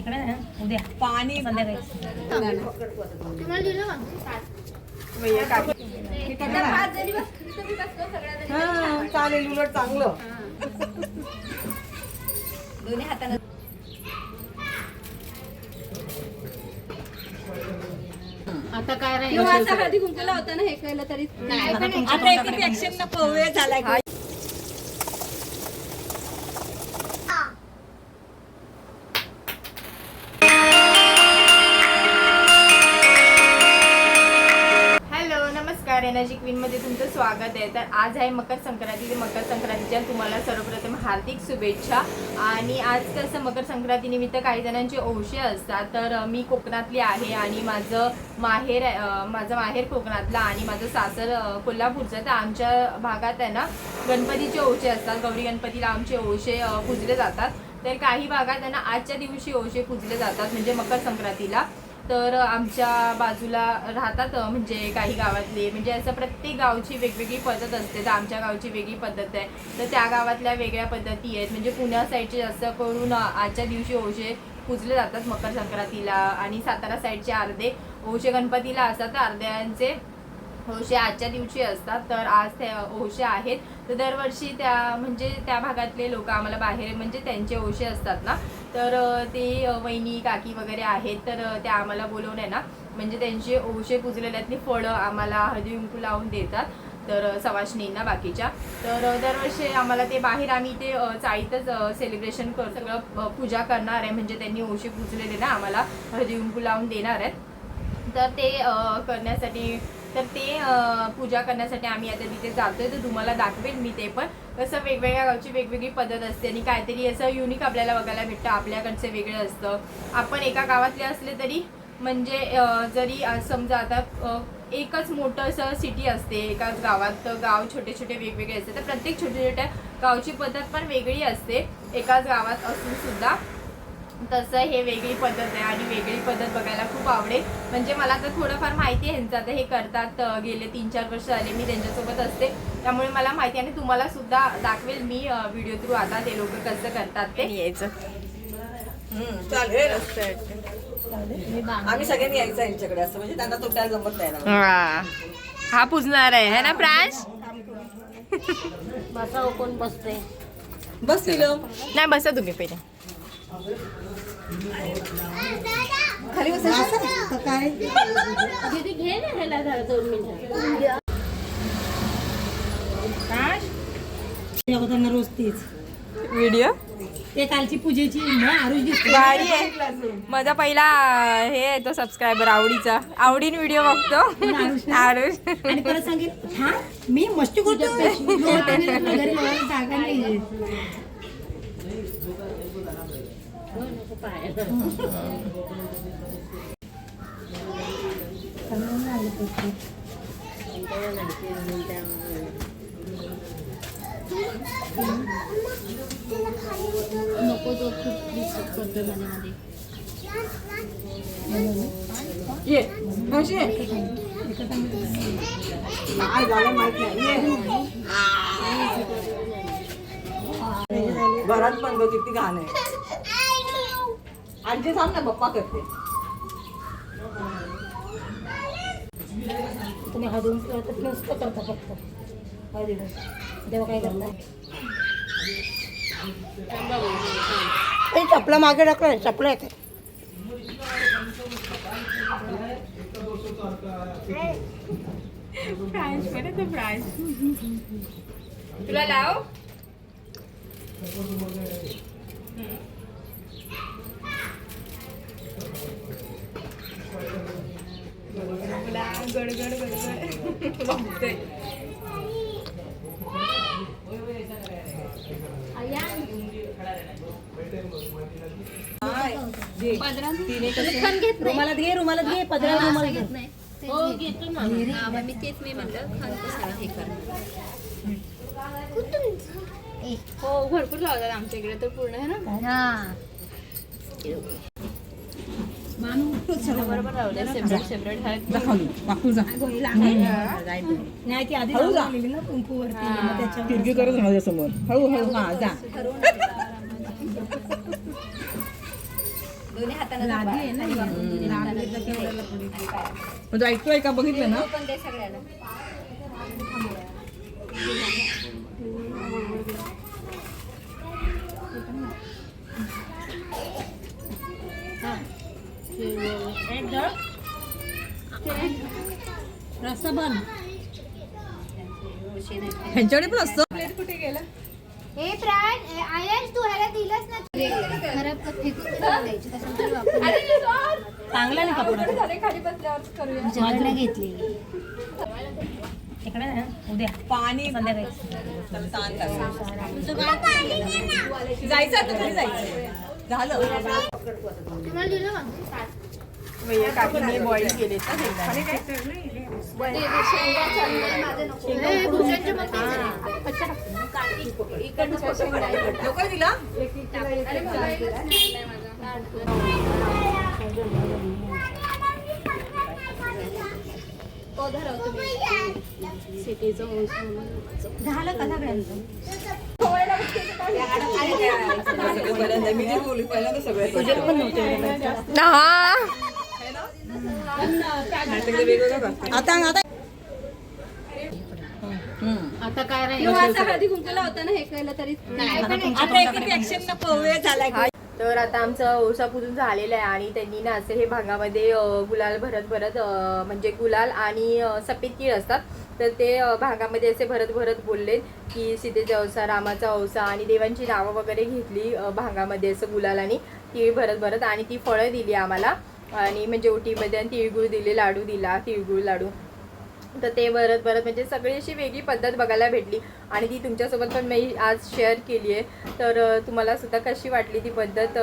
तिकडे ना उद्या. पाणी. संध्याकाळी. चालेल उलट चांगलं. दोन्ही हाताने. आता काय राहील? हळदी कुंकूला होता ना हे केलं तरी. आता एक ऍक्शन नको वेळ झालाय. एनर्जी क्वीनमध्ये तुमचं स्वागत आहे. तर आज आहे मकर संक्रांती. ते मकर संक्रांतीच्या तुम्हाला सर्वप्रथम हार्दिक शुभेच्छा. आणि आज कसं मकर संक्रांतीनिमित्त काही जणांचे ओशे असतात. तर मी कोकणातली आहे आणि माझं माहेर आहे, माझं माहेर कोकणातला आणि माझं सासर कोल्हापूरचं तर आमच्या भागात आहे ना गणपतीचे ओशे असतात. गौरी गणपतीला आमचे ओशे पुजले जातात. तर काही भागात आहे ना आजच्या दिवशी ओशे पुजले जातात. म्हणजे मकर संक्रांतीला. तर आमच्या बाजूला राहतात म्हणजे काही गावातले. म्हणजे असं प्रत्येक गावची वेगवेगळी पद्धत असते. तर आमच्या गावची वेगळी पद्धत आहे. तर त्या गावातल्या वेगळ्या पद्धती आहेत. म्हणजे पुण्या साईडचे जास्त करून आजच्या दिवशी ओशे पुजले जातात मकर संक्रांतीला. आणि सातारा साईडचे अर्धे. ओशे गणपतीला असतात अर्ध्यांचे. होशे आजच्या दिवशी असतात तर आज ते ओशे आहेत. तर दरवर्षी त्या म्हणजे त्या भागातले लोक आम्हाला बाहेर म्हणजे त्यांचे ओशे असतात ना. तर ते वहिनी काकी वगैरे आहेत तर त्या आम्हाला बोलवून ना. म्हणजे त्यांचे ओशे पुजलेल्यातली फळं आम्हाला हळदी कुंकू लावून देतात. तर सवाशनींना बाकीच्या. तर दरवर्षी आम्हाला ते बाहेर आम्ही ते चाळीतच सेलिब्रेशन कर सगळं पूजा करणार आहे. म्हणजे त्यांनी ओशे पुजलेले ना आम्हाला हळदी कुंकू लावून देणार आहेत. तर ते करण्यासाठी तर ते पूजा करण्यासाठी आम्ही आता तिथे जातोय. तर तुम्हाला दाखवेल मी ते पण. कसं वेगवेगळ्या गावची वेगवेगळी पद्धत असते आणि काहीतरी असं युनिक आपल्याला बघायला भेटतं. आपल्याकडचं वेगळं असतं. आपण एका गावातले असले तरी म्हणजे जरी समजा आता एकच मोठं असं सिटी असते एकाच गावात तर गाव छोटे छोटे वेगवेगळे असते. तर प्रत्येक छोट्या छोट्या गावची पद्धत पण वेगळी असते. एकाच गावात असून सुद्धा. तसं हे वेगळी पद्धत आहे आणि वेगळी पद्धत बघायला खूप आवडेल. म्हणजे मला तर थोडंफार माहिती आहे ह्यांचं. आता हे करतात गेले तीन चार वर्ष झाले मी त्यांच्यासोबत असते. त्यामुळे मला माहिती आहे आणि तुम्हाला सुद्धा दाखवेल मी व्हिडिओ थ्रू आता ते लोक कसं करतात ते. यायचं. आम्ही सगळ्यांनी यायचं यांच्याकडे असं म्हणजे त्यांना तो काय जमत नाही ना. हा. पुजणार आहे है ना प्रांश? बसा कोण बसते. बस तिलं नाही बसा तुम्ही पहिले. खाली बसायचं काय? दीदी घे ना ह्याला दोन मिनिटं. होताना रोज तीच. व्हिडिओ? ते कालची पूजेची भारी आहे. माझा पहिला हे आहे तो सबस्क्रायबर आवडीचा. आवडीने व्हिडिओ बघतो. आरुष आणि परत सांगेल हा मी मस्ती करतो घरी लावायला जागा नाही नको तो खूप डिस्टर्ब करतोयमध्ये मध्ये ये मावशी ये. काय झालं माहीत नाही ये. घरात पण बघ किती घाण आहे. आजी थांब ना पप्पा करते. तुम्ही हळदून नुसतं करता फक्त. हळदी तेव्हा काय करता? चपला मागे टाकलं चपला येते. तुला लाव. गडगड गडगड बघतोय घे घे पदरा हो घेतो ना मी तेच मी म्हणलं खान कशाला हे हो भरपूर लावतात आमच्या इकडे तर पूर्ण आहे ना? बरोबर सेपरेट सेपरेट नाही ती आधी समोर. हळू हळू हा जा. दोन्ही हाताने ऐकतोय का? बघितलं ना? पण सगळ्याला. रस्ता बन ह्यांच्याकडे पण असतं? हे प्राण आयश तू ह्याला दिलंच ना. खराब चांगला नाही कपडा घेतली. तिकडे उद्या. पाणी. संध्याकाळी. जायचं आता घरी जायचं. झालं. काकीने बॉईल केले हे लवकर दिला? झालं का सगळ्यांचं? आता आता आता काय राहील होता ना हे कळलं तरी आता एक एक ऍक्शन नको वेळ झालाय. तर आता आमचं ओसा पुजून झालेलं आहे आणि त्यांनी ना असे हे भागामध्ये गुलाल भरत भरत म्हणजे गुलाल आणि सफेद तीळ असतात. तर ते भागामध्ये असे भरत भरत बोलले की सीतेचा औसा रामाचा औसा आणि देवांची नावं वगैरे घेतली भागामध्ये असं गुलालाने तीळ भरत भरत आणि ती फळं दिली आम्हाला. आणि म्हणजे ओटीमध्ये आणि तिळगुळ दिले लाडू दिला तिळगुळ लाडू. तर ते भरत भरत म्हणजे सगळी अशी वेगळी पद्धत बघायला भेटली. आणि ती तुमच्यासोबत पण मी आज शेअर केली आहे. तर तुम्हाला सुद्धा कशी वाटली ती पद्धत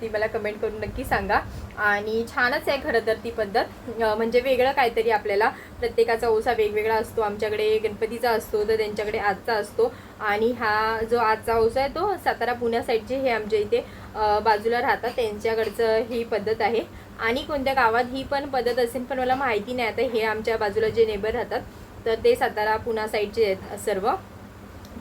ती मला कमेंट करून नक्की सांगा. आणि छानच आहे खरं तर ती पद्धत. म्हणजे वेगळं काहीतरी आपल्याला प्रत्येकाचा ओसा वेगवेगळा असतो. आमच्याकडे गणपतीचा असतो तर त्यांच्याकडे आजचा असतो. आणि हा जो आजचा ओसा आहे तो सातारा पुण्या साईडचे हे आमच्या इथे. बाजूला राहतात. त्यांच्याकडचं ही पद्धत आहे. आणि कोणत्या गावात ही पण पद्धत असेल पण मला माहिती नाही. आता हे आमच्या बाजूला जे नेबर राहतात तर ते सातारा पुणा साईडचे आहेत सर्व.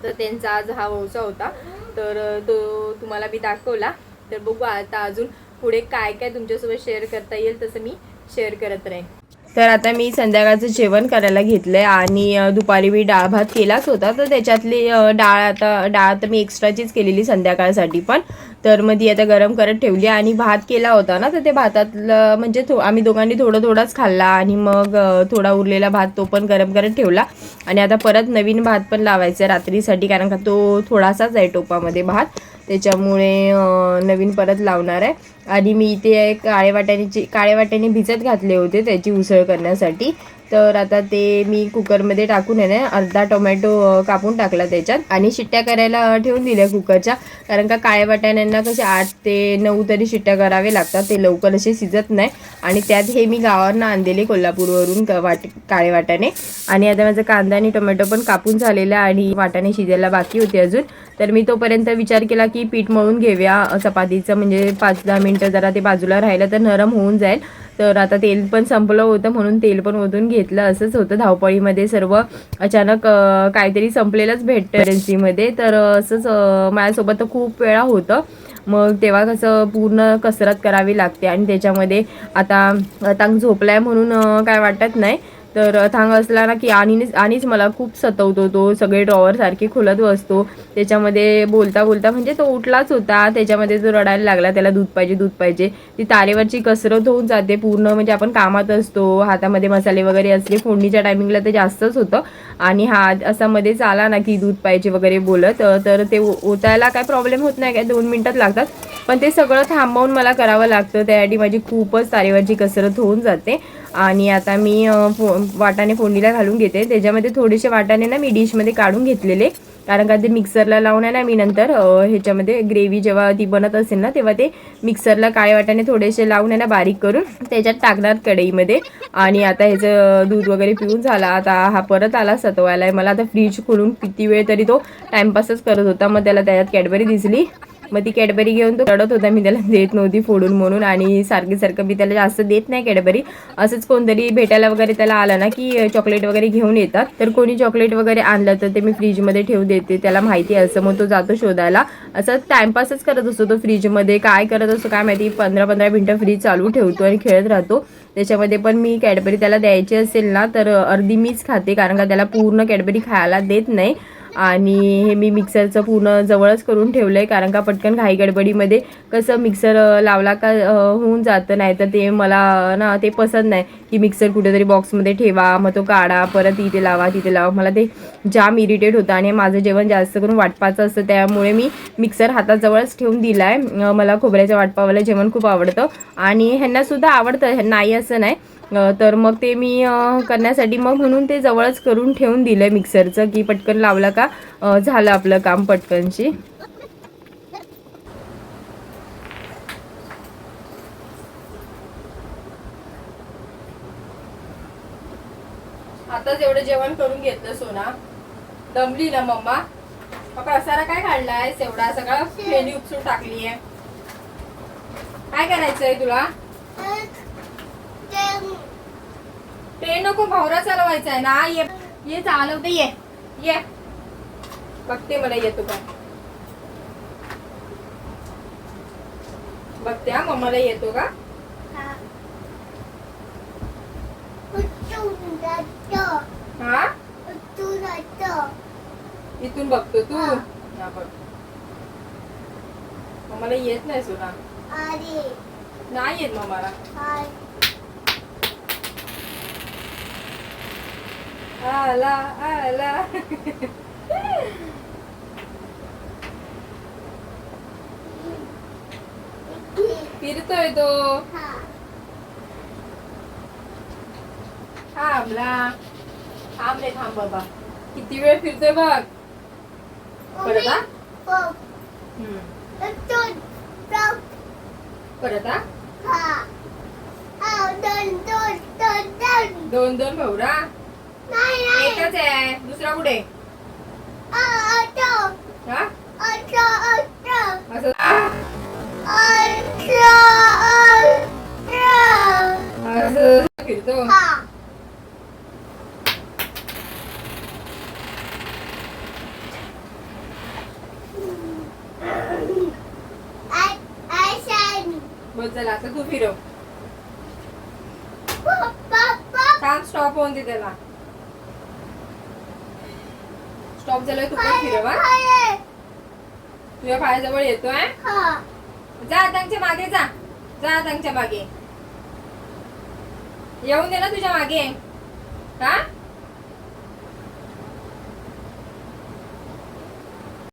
तर त्यांचा आज हा वौसा होता. तर तो तुम्हाला मी दाखवला. तर बघू आता अजून पुढे काय काय तुमच्यासोबत शेअर करता येईल तसं मी शेअर करत राहीन. तर आता मी संध्याकाळचं जेवण करायला घेतलंय आणि दुपारी मी डाळ भात केलाच होता. तर त्याच्यातली डाळ आता डाळ तर मी एक्स्ट्राचीच केलेली संध्याकाळसाठी पण. तर मग ती आता गरम करत ठेवली आणि भात केला होता ना तर ते भातातलं म्हणजे थो आम्ही दोघांनी थोडं थोडाच खाल्ला आणि मग थोडा उरलेला भात तो पण गरम करत ठेवला. आणि आता परत नवीन भात पण लावायचा आहे रात्रीसाठी कारण का तो थोडासाच आहे टोपामध्ये भात. त्याच्यामुळे नवीन परत लावणार आहे. आणि मी इथे काळे वाट्याने काळे वाट्याने भिजत घातले होते त्याची उसळ करण्यासाठी. तर आता ते मी कुकरमध्ये टाकून आहे ना अर्धा टोमॅटो कापून टाकला त्याच्यात आणि शिट्ट्या करायला ठेवून दिल्या कुकरच्या. कारण का काळ्या वाटाण्यांना कसे आठ ते नऊ तरी शिट्ट्या करावे लागतात ते लवकर असे शिजत नाही. आणि त्यात हे मी गावावरनं आणलेले कोल्हापूरवरून क- वाट काळे वाटाणे. आणि आता माझं कांदा आणि टोमॅटो पण कापून झालेला आणि वाटाणे शिजायला बाकी होते अजून. तर मी तोपर्यंत विचार केला की पीठ मळून घेऊया चपातीचं. म्हणजे पाच दहा मिनटं जरा ते बाजूला राहिलं तर नरम होऊन जाईल. तर आता तेल पण संपलं होतं म्हणून तेल पण ओतून घेतलं. असंच होतं धावपळीमध्ये सर्व. अचानक काहीतरी संपलेलंच भेटतं एजन्सीमध्ये तर असंच माझ्यासोबत तर खूप वेळा होतं. मग तेव्हा कसं पूर्ण कसरत करावी लागते. आणि त्याच्यामध्ये आता तांग झोपलाय म्हणून काय वाटत नाही. तर थांग असला ना की आणीच आणीच मला खूप सतवतो तो सगळे ड्रॉवर सारखे खुलत बसतो. त्याच्यामध्ये बोलता बोलता म्हणजे तो उठलाच होता. त्याच्यामध्ये जो रडायला लागला त्याला दूध पाहिजे दूध पाहिजे. ती तारेवरची कसरत होऊन जाते पूर्ण. म्हणजे आपण कामात असतो हातामध्ये मसाले वगैरे असले फोडणीच्या टायमिंगला ते जास्तच होतं. आणि हा असा मध्येच आला ना की दूध पाहिजे वगैरे बोलत. तर ते ओतायला काय प्रॉब्लेम होत नाही काय दोन मिनटात लागतात. पण ते सगळं थांबवून मला करावं लागतं. त्यासाठी माझी खूपच तारेवरची कसरत होऊन जाते. आणि आता मी फो वाटाणे फोडणीला घालून घेते. त्याच्यामध्ये थोडेसे वाटाणे ना मी डिशमध्ये काढून घेतलेले. कारण का ते मिक्सरला लावून आहे ना मी नंतर ह्याच्यामध्ये ग्रेव्ही जेव्हा ती बनत असेल ना तेव्हा ते मिक्सरला काळे वाटाणे थोडेसे लावून आहे ना बारीक करून त्याच्यात टाकणार कढईमध्ये. आणि आता ह्याचं दूध वगैरे पिऊन झाला. आता हा परत आला सतवायला. मला आता फ्रीज खोलून किती वेळ तरी तो टाईमपासच करत होता. मग त्याला त्याच्यात कॅडबरी दिसली. मग ती कॅडबरी घेऊन तो रडत होता मी त्याला देत नव्हती फोडून म्हणून आणि सारखी सारखं मी त्याला जास्त देत नाही कॅडबरी. असंच कोणतरी भेटायला वगैरे त्याला आलं ना की चॉकलेट वगैरे घेऊन येतात. तर कोणी चॉकलेट वगैरे आणलं तर ते मी फ्रीजमध्ये ठेवू देते त्याला माहिती आहे असं. मग तो जातो शोधायला. असं टाइमपासच करत असतो तो फ्रीजमध्ये. काय करत असतो काय माहिती पंधरा पंधरा मिनटं फ्रीज चालू ठेवतो आणि खेळत राहतो. त्याच्यामध्ये पण मी कॅडबरी त्याला द्यायची असेल ना तर अर्धी मीच खाते. कारण का त्याला पूर्ण कॅडबरी खायला देत नाही. आणि हे मी मिक्सरचं पूर्ण जवळच करून ठेवलं आहे कारण का पटकन घाई गडबडीमध्ये कसं मिक्सर लावला का होऊन जातं नाही तर ते मला ना ते पसंत नाही की मिक्सर कुठेतरी बॉक्समध्ये ठेवा मग तो काढा परत इथे लावा तिथे लावा. मला ते जाम इरिटेट होतं आणि माझं जेवण जास्त करून वाटपाचं असतं त्यामुळे मी मिक्सर हाताजवळच ठेवून दिला आहे मला खोबऱ्याच्या वाटपावाला जेवण खूप आवडतं. आणि ह्यांनासुद्धा आवडतं नाही असं नाही. तर मग ते मी करण्यासाठी मग म्हणून ते जवळच करून ठेवून दिलं आहे मिक्सरचं की पटकन लावलं का? झालं आपलं काम पटकनशी. आताच एवढं जेवण करून घेतलं सोना. दमली ना मम्मा. मग असारा काय काढलाय एवढा सगळा फेली उपसून टाकली आहे काय करायचंय तुला? ट्रेन नको भावरा चालवायचा आहे ना. ये. ये चालवते ये. ये. बघते मला येतो का? बघते हा मम्माला येतो का? हा. इथून बघतो तू. हा. बघ. मम्माला येत नाही सोना नाही येत मम्माला आला आला. फिरतोय तो. थांबला. थांब रे थांब बाबा. किती वेळ फिरतोय बघ. परत हा. परत हा? दोन दोन भाऊरा एकच आहे. दुसरा कुठे? हा? असं. असं फिरतो. बोल चला आता तू फिरव. थांब स्टॉप होऊन दे त्याला. स्टॉप झालं तू पण फिरव तुझ्या पायाजवळ येतोय जा त्यांच्या मागे जा. जा त्यांच्या मागे. येऊन दे ना तुझ्या मागे. हा?